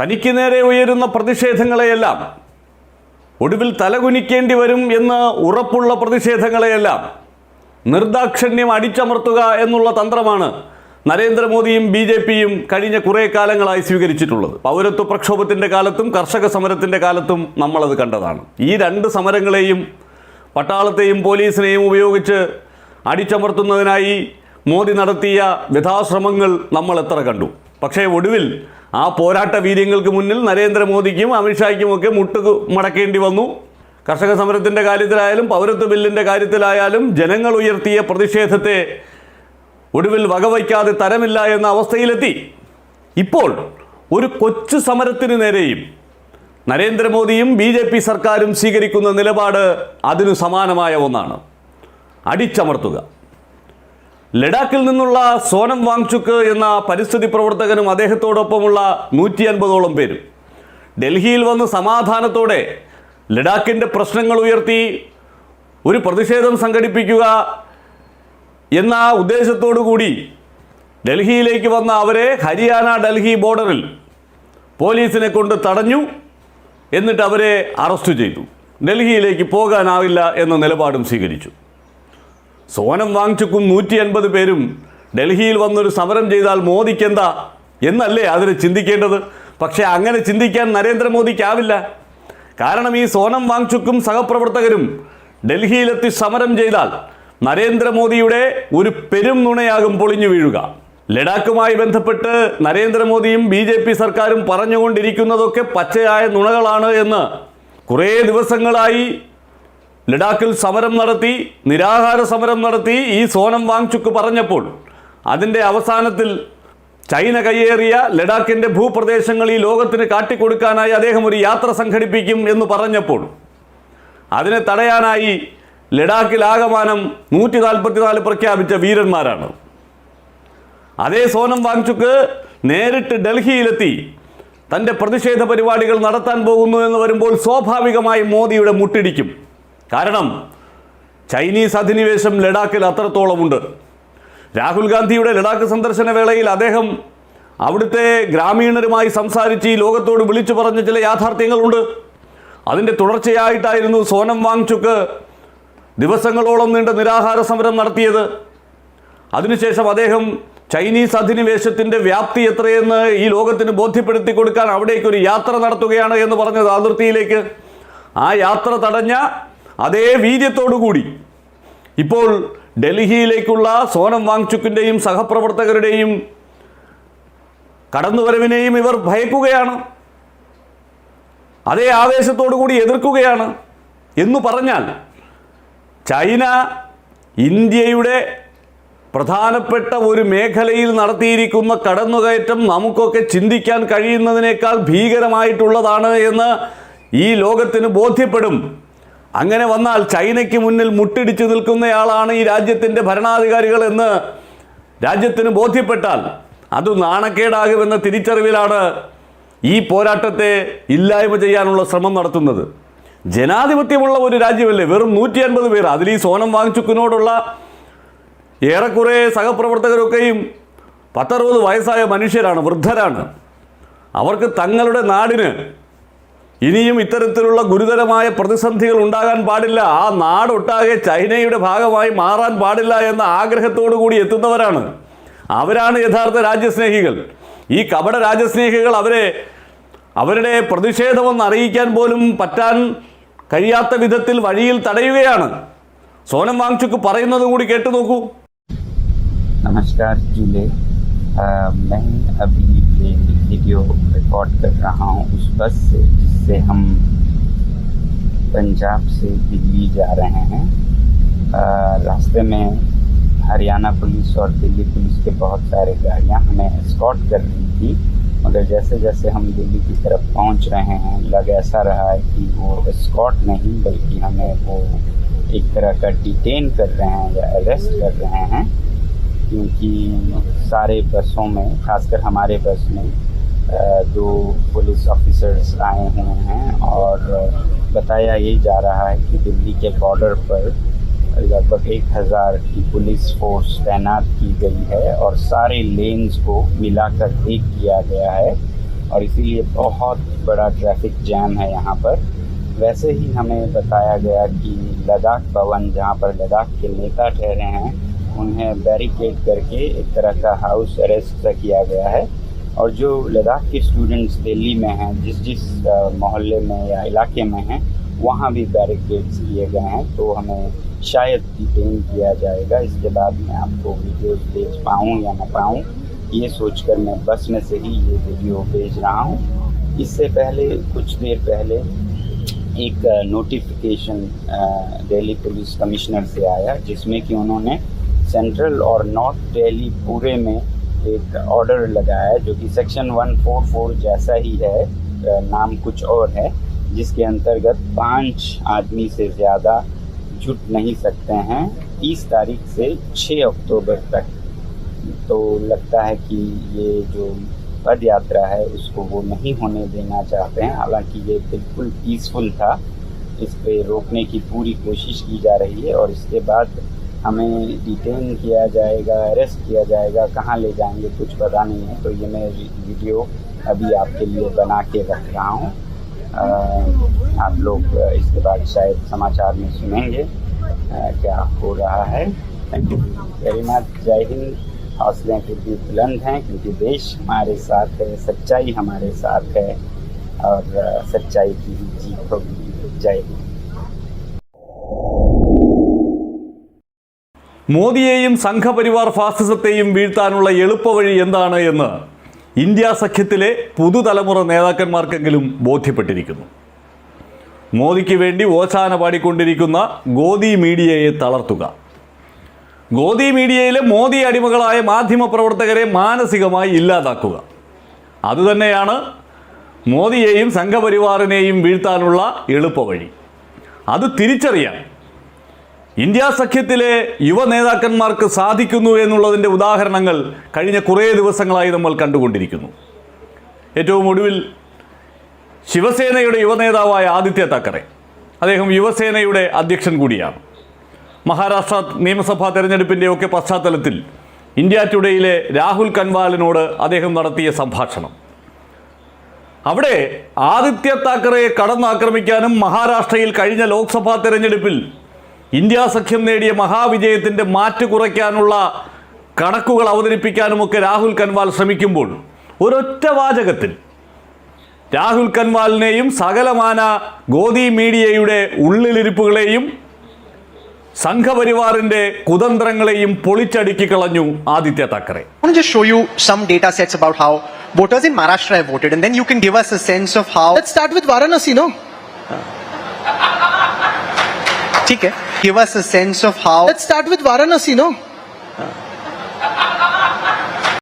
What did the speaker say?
തനിക്ക് നേരെ ഉയരുന്ന പ്രതിഷേധങ്ങളെയെല്ലാം ഒടുവിൽ തലകുനിക്കേണ്ടി വരും എന്ന് ഉറപ്പുള്ള പ്രതിഷേധങ്ങളെയെല്ലാം നിർദാക്ഷിണ്യം അടിച്ചമർത്തുക എന്നുള്ള തന്ത്രമാണ് നരേന്ദ്രമോദിയും ബി ജെ പിയും കഴിഞ്ഞ കുറേ കാലങ്ങളായി സ്വീകരിച്ചിട്ടുള്ളത്. പൗരത്വ പ്രക്ഷോഭത്തിന്റെ കാലത്തും കർഷക സമരത്തിന്റെ കാലത്തും നമ്മളത് കണ്ടതാണ്. ഈ രണ്ട് സമരങ്ങളെയും പട്ടാളത്തെയും പോലീസിനെയും ഉപയോഗിച്ച് അടിച്ചമർത്തുന്നതിനായി മോദി നടത്തിയ വ്യഥാശ്രമങ്ങൾ നമ്മൾ എത്ര കണ്ടു. പക്ഷേ ഒടുവിൽ ആ പോരാട്ട വീര്യങ്ങൾക്ക് മുന്നിൽ നരേന്ദ്രമോദിക്കും അമിത്ഷായ്ക്കും ഒക്കെ മുട്ട് മടക്കേണ്ടി വന്നു. കർഷക സമരത്തിന്റെ കാര്യത്തിലായാലും പൗരത്വ ബില്ലിന്റെ കാര്യത്തിലായാലും ജനങ്ങൾ ഉയർത്തിയ പ്രതിഷേധത്തെ ഒടുവിൽ വകവയ്ക്കാതെ തരമില്ല എന്ന അവസ്ഥയിലെത്തി. ഇപ്പോൾ ഒരു കൊച്ചു സമരത്തിന് നേരെയും നരേന്ദ്രമോദിയും ബി ജെ പി സർക്കാരും സ്വീകരിക്കുന്ന നിലപാട് അതിനു സമാനമായ ഒന്നാണ്. അടിച്ചമർത്തുക. ലഡാക്കിൽ നിന്നുള്ള സോനം വാങ്ചുക്ക് എന്ന പരിസ്ഥിതി പ്രവർത്തകനും അദ്ദേഹത്തോടൊപ്പമുള്ള നൂറ്റി അൻപതോളം പേരും. ഡൽഹിയിൽ വന്ന് സമാധാനത്തോടെ ലഡാക്കിന്റെ പ്രശ്നങ്ങൾ ഉയർത്തി ഒരു പ്രതിഷേധം സംഘടിപ്പിക്കുക എന്ന ഉദ്ദേശത്തോടു കൂടി ഡൽഹിയിലേക്ക് വന്ന അവരെ ഹരിയാന ഡൽഹി ബോർഡറിൽ പോലീസിനെ കൊണ്ട് തടഞ്ഞു എന്നിട്ട് അവരെ അറസ്റ്റ് ചെയ്തു. ഡൽഹിയിലേക്ക് പോകാനാവില്ല എന്ന നിലപാടും സ്വീകരിച്ചു. സോനം വാങ്ചുക്കും നൂറ്റി അൻപത് പേരും. ഡൽഹിയിൽ വന്നൊരു സമരം ചെയ്താൽ മോദിക്കെന്താ? എന്നല്ലേ അതിന് ചിന്തിക്കേണ്ടത്? പക്ഷേ അങ്ങനെ ചിന്തിക്കാൻ നരേന്ദ്രമോദിക്കാവില്ല. കാരണം ഈ സോനം വാങ്ചുക്കും സഹപ്രവർത്തകരും ഡൽഹിയിലെത്തി സമരം ചെയ്താൽ നരേന്ദ്രമോദിയുടെ ഒരു പെരും നുണയാകും പൊളിഞ്ഞു വീഴുക. ലഡാക്കുമായി ബന്ധപ്പെട്ട് നരേന്ദ്രമോദിയും ബി ജെ പി സർക്കാരും പറഞ്ഞുകൊണ്ടിരിക്കുന്നതൊക്കെ പച്ചയായ നുണകളാണ് എന്ന് കുറേ ദിവസങ്ങളായി ലഡാക്കിൽ സമരം നടത്തി നിരാഹാര സമരം നടത്തി ഈ സോനം വാങ്ചുക്ക് പറഞ്ഞപ്പോൾ അതിന്റെ അവസാനത്തിൽ ചൈന കയ്യേറിയ ലഡാക്കിന്റെ ഭൂപ്രദേശങ്ങൾ ഈ ലോകത്തിന് കാട്ടിക്കൊടുക്കാനായി അദ്ദേഹം ഒരു യാത്ര സംഘടിപ്പിക്കും എന്ന് പറഞ്ഞപ്പോൾ അതിനെ തടയാനായി ലഡാക്കിൽ ആകമാനം നൂറ്റി നാൽപ്പത്തിനാല് പ്രഖ്യാപിച്ച വീരന്മാരാണ്. അതേ സോനം വാങ്ചുക്ക് നേരിട്ട് ഡൽഹിയിലെത്തി തന്റെ പ്രതിഷേധ പരിപാടികൾ നടത്താൻ പോകുന്നു എന്ന് വരുമ്പോൾ സ്വാഭാവികമായി മോദിയുടെ മുട്ടിടിക്കും. കാരണം ചൈനീസ് അധിനിവേശം ലഡാക്കിൽ അത്രത്തോളമുണ്ട്. രാഹുൽ ഗാന്ധിയുടെ ലഡാക്ക് സന്ദർശന വേളയിൽ അദ്ദേഹം അവിടുത്തെ ഗ്രാമീണരുമായി സംസാരിച്ച് ഈ ലോകത്തോട് വിളിച്ചു പറഞ്ഞ ചില യാഥാർത്ഥ്യങ്ങളുണ്ട്. അതിന്റെ തുടർച്ചയായിട്ടായിരുന്നു സോനം വാങ്ചുക്ക് ദിവസങ്ങളോളം നീണ്ട നിരാഹാര സമരം നടത്തിയത്. അതിനുശേഷം അദ്ദേഹം ചൈനീസ് അധിനിവേശത്തിന്റെ വ്യാപ്തി എത്രയെന്ന് ഈ ലോകത്തിന് ബോധ്യപ്പെടുത്തി കൊടുക്കാൻ അവിടേക്കൊരു യാത്ര നടത്തുകയാണ് എന്ന് പറഞ്ഞത് അതിർത്തിയിലേക്ക്. ആ യാത്ര തടഞ്ഞ അതേ വീര്യത്തോടുകൂടി. ഇപ്പോൾ ഡൽഹിയിലേക്കുള്ള സോനം വാങ്ചുക്കിന്റെയും സഹപ്രവർത്തകരുടെയും കടന്നുവരവിനെയും ഇവർ ഭയക്കുകയാണ്. അതേ ആവേശത്തോടു കൂടി എതിർക്കുകയാണ്. എന്ന് പറഞ്ഞാൽ ചൈന ഇന്ത്യയുടെ പ്രധാനപ്പെട്ട ഒരു മേഖലയിൽ നടത്തിയിരിക്കുന്ന കടന്നുകയറ്റം നമുക്കൊക്കെ ചിന്തിക്കാൻ കഴിയുന്നതിനേക്കാൾ ഭീകരമായിട്ടുള്ളതാണ് എന്ന് ഈ ലോകത്തിന് ബോധ്യപ്പെടും. അങ്ങനെ വന്നാൽ ചൈനയ്ക്ക് മുന്നിൽ മുട്ടിടിച്ചു നിൽക്കുന്നയാളാണ് ഈ രാജ്യത്തിന്റെ ഭരണാധികാരികൾ എന്ന് രാജ്യത്തിന് ബോധ്യപ്പെട്ടാൽ അത് നാണക്കേടാകുമെന്ന തിരിച്ചറിവിലാണ് ഈ പോരാട്ടത്തെ ഇല്ലായ്മ ചെയ്യാനുള്ള ശ്രമം നടത്തുന്നത്. ജനാധിപത്യമുള്ള ഒരു രാജ്യമല്ലേ? വെറും നൂറ്റി അൻപത് പേർ. അതിൽ ഈ സോനം വാങ്ചുക്കിനോടുള്ള ഏറെക്കുറെ സഹപ്രവർത്തകരൊക്കെയും പത്തറുപത് വയസ്സായ മനുഷ്യരാണ് വൃദ്ധരാണ്. അവർക്ക് തങ്ങളുടെ നാടിന് ഇനിയും ഇത്തരത്തിലുള്ള ഗുരുതരമായ പ്രതിസന്ധികൾ ഉണ്ടാകാൻ പാടില്ല ആ നാടൊട്ടാകെ ചൈനയുടെ ഭാഗമായി മാറാൻ പാടില്ല എന്ന ആഗ്രഹത്തോടു കൂടി എത്തുന്നവരാണ് അവരാണ് യഥാർത്ഥ രാജ്യസ്നേഹികൾ ഈ കപട രാജ്യസ്നേഹികൾ അവരെ അവരുടെ പ്രതിഷേധമെന്ന് അറിയിക്കാൻ പോലും പറ്റാൻ കഴിയാത്ത വിധത്തിൽ വഴിയിൽ തടയുകയാണ് സോനം വാങ്ചുക്ക് പറയുന്നത് കൂടി കേട്ടു നോക്കൂ नमस्कार जूले अ, मैं अभी ये वीडियो रिकॉर्ड कर रहा हूँ उस बस से जिससे हम पंजाब से दिल्ली जा रहे हैं। अ, रास्ते में हरियाणा पुलिस और दिल्ली पुलिस के बहुत सारे गाड़ियाँ हमें एस्कॉर्ट कर रही थी मगर जैसे जैसे हम दिल्ली की तरफ़ पहुँच रहे हैं लग ऐसा रहा है कि वो एस्कॉर्ट नहीं बल्कि हमें वो एक तरह का डिटेन कर रहे हैं या अरेस्ट कर रहे हैं क्योंकि सारे बसों में खासकर हमारे बस में दो पुलिस ऑफिसर्स आए हुए हैं और बताया ये जा रहा है कि दिल्ली के बॉर्डर पर लगभग एक हज़ार की पुलिस फोर्स तैनात की गई है और सारे लेन्स को मिलाकर एक किया गया है और इसीलिए बहुत बड़ा ट्रैफ़िक जैम है यहाँ पर। वैसे ही हमें बताया गया कि लद्दाख भवन, जहाँ पर लद्दाख के नेता ठहरे हैं, उन्हें बैरिकेड करके एक तरह का हाउस अरेस्ट किया गया है। और जो लद्दाख के स्टूडेंट्स दिल्ली में हैं, जिस जिस मोहल्ले में या इलाके में हैं, वहाँ भी बैरिकेड्स किए गए हैं। तो हमें शायद डिटेन किया जाएगा। इसके बाद मैं आपको वीडियोस भेज पाऊँ या न पाऊँ, ये सोचकर मैं बस में से ही ये वीडियो भेज रहा हूँ। इससे पहले, कुछ देर पहले, एक नोटिफिकेशन दिल्ली पुलिस कमिश्नर से आया, जिसमें कि उन्होंने सेंट्रल और नॉर्थ दिल्ली पूरे में एक ऑर्डर लगाया है जो कि सेक्शन 144 जैसा ही है। नाम कुछ और है, जिसके अंतर्गत पाँच आदमी से ज़्यादा जुट नहीं सकते हैं 30 तारीख से 6 अक्टूबर तक। तो लगता है कि ये जो पद यात्रा है, उसको वो नहीं होने देना चाहते हैं। हालाँकि ये बिल्कुल पीसफुल था। इस पर रोकने की पूरी कोशिश की जा रही है और इसके बाद हमें डिटेन किया जाएगा अरेस्ट किया जाएगा कहाँ ले जाएँगे कुछ पता नहीं है तो ये मैं वीडियो अभी आपके लिए बना के रख रहा हूँ। आप लोग इसके बाद शायद समाचार में सुनेंगे अ, क्या हो रहा है। थैंक यू वेरी मच जय हिंद। हौसले भी बुलंद हैं क्योंकि देश हमारे साथ है सच्चाई हमारे साथ है और सच्चाई की जीत होगी। जय हिंद। മോദിയെയും സംഘപരിവാർ ഫാസിസത്തെയും വീഴ്ത്താനുള്ള എളുപ്പവഴി എന്താണ് എന്ന് ഇന്ത്യ സഖ്യത്തിലെ പുതുതലമുറ നേതാക്കന്മാർക്കെങ്കിലും ബോധ്യപ്പെട്ടിരിക്കുന്നു. മോദിക്ക് വേണ്ടി ഓശാന പാടിക്കൊണ്ടിരിക്കുന്ന ഗോദി മീഡിയയെ തളർത്തുക. ഗോദി മീഡിയയിലെ മോദി അടിമകളായ മാധ്യമപ്രവർത്തകരെ മാനസികമായി ഇല്ലാതാക്കുക. അതുതന്നെയാണ് മോദിയെയും സംഘപരിവാറിനെയും വീഴ്ത്താനുള്ള എളുപ്പവഴി. അത് തിരിച്ചറിയാൻ ഇന്ത്യ സഖ്യത്തിലെ യുവ നേതാക്കന്മാർക്ക് സാധിക്കുന്നു എന്നുള്ളതിന്റെ ഉദാഹരണങ്ങൾ കഴിഞ്ഞ കുറേ ദിവസങ്ങളായി നമ്മൾ കണ്ടുകൊണ്ടിരിക്കുന്നു. ഏറ്റവും ഒടുവിൽ ശിവസേനയുടെ യുവനേതാവായ ആദിത്യ താക്കറെ അദ്ദേഹം യുവസേനയുടെ അധ്യക്ഷൻ കൂടിയാണ്. മഹാരാഷ്ട്ര നിയമസഭാ തെരഞ്ഞെടുപ്പിന്റെയൊക്കെ പശ്ചാത്തലത്തിൽ ഇന്ത്യ ടുഡേയിലെ രാഹുൽ കൻവാലിനോട് അദ്ദേഹം നടത്തിയ സംഭാഷണം. അവിടെ ആദിത്യ താക്കറയെ കടന്നാക്രമിക്കാനും മഹാരാഷ്ട്രയിൽ കഴിഞ്ഞ ലോക്സഭാ തെരഞ്ഞെടുപ്പിൽ ഇന്ത്യ സഖ്യം നേടിയ മഹാവിജയത്തിൻ്റെ മാറ്റ് കുറയ്ക്കാനുള്ള കണക്കുകൾ അവതരിപ്പിക്കാനുമൊക്കെ രാഹുൽ കൻവാൽ ശ്രമിക്കുമ്പോൾ ഒരൊറ്റ വാചകത്തിൽ രാഹുൽ കൻവാലിനെയും സകലമാന ഗോദി മീഡിയയുടെ ഉള്ളിലിരിപ്പുകളെയും സംഘപരിവാറിൻ്റെ കുതന്ത്രങ്ങളെയും പൊളിച്ചടുക്കി കളഞ്ഞു Aditya Thackeray I want to just show you some data sets about how voters in Maharashtra have voted, and then you can give us a sense of how. Let's start with Varanasi, no? ठीक है, Give us a sense of how. Let's start with Varanasi, no? Uh,